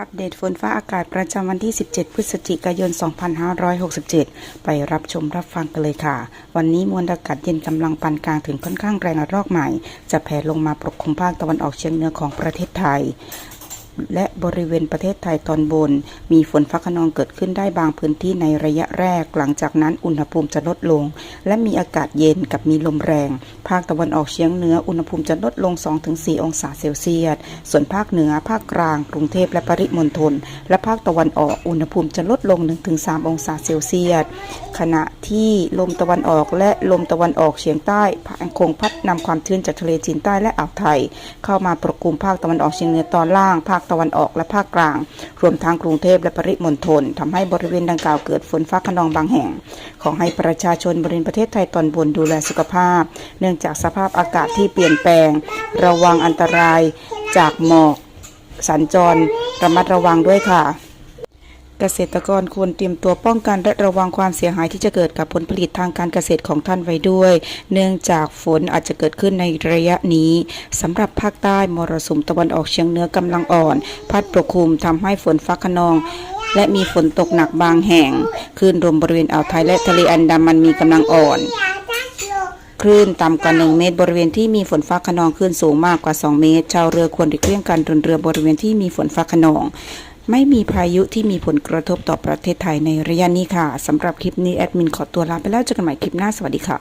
อัปเดตฝนฟ้าอากาศประจำวันที่ 17 พฤศจิกายน 2567 ไปรับชมรับฟังกันเลยค่ะ วันนี้มวลอากาศเย็นกำลังปานกลางถึงค่อนข้างแรงระลอกใหม่ จะแผ่ลงมาปกคลุมภาคตะวันออกเฉียงเหนือของประเทศไทย และ บริเวณประเทศไทยตอนบน มีฝนฟ้าขนองเกิดขึ้นได้บางพื้นที่ในระยะแรก หลังจากนั้นอุณหภูมิจะลดลง และมีอากาศเย็นกับมีลมแรง ภาคตะวันออกเฉียงเหนืออุณหภูมิจะลดลง 2-4 องศาเซลเซียส ส่วนภาคเหนือ ภาคกลาง กรุงเทพและปริมณฑลและภาคตะวันออกอุณหภูมิจะลดลง 1-3 องศาเซลเซียส ขณะที่ลมตะวันออกและลมตะวันออกเฉียงใต้คงพัดนำความชื้นจากทะเลจีนใต้และอ่าวไทย เข้ามาปกคลุมภาคตะวันออกเฉียงเหนือตอนล่าง ภาคตะวันออกและภาคกลาง รวมทั้งกรุงเทพและปริมณฑลทำให้บริเวณดังกล่าวเกิดฝนฟ้าขนองบางแห่ง ขอให้ประชาชนบริเวณประเทศไทยตอนบนดูแลสุขภาพ เนื่องจากสภาพอากาศที่เปลี่ยนแปลง ระวังอันตรายจากหมอก สัญจรระมัดระวังด้วยค่ะ กษตรกรควรเตรียมตัวป้องกันและระวังความเสียหายที่จะเกิดกับผลผลิตทางการเกษตรของท่านไว้ด้วย เนื่องจากฝนอาจจะเกิดขึ้นในระยะนี้สำหรับภาคใต้มรสุมตะวันออกเฉียงเหนือกำลังอ่อน พัดปกคลุมทำให้ฝนฟ้าขนองและมีฝนตกหนักบางแห่งคลื่นลมบริเวณอ่าวไทยและทะเลอันดามันมีกำลังอ่อน คลื่นต่ำกว่า 1 เมตร บริเวณที่มีฝนฟ้าขนองคลื่นสูงมากกว่า 2 เมตร ชาวเรือควรหลีกเลี่ยงการเดินเรือบริเวณที่มีฝนฟ้าขนอง ไม่มีพายุที่มีผลกระทบต่อประเทศไทยในระยะนี้ค่ะสำหรับคลิปนี้แอดมินขอตัวลาไปแล้วเจอกันใหม่คลิปหน้าสวัสดีค่ะ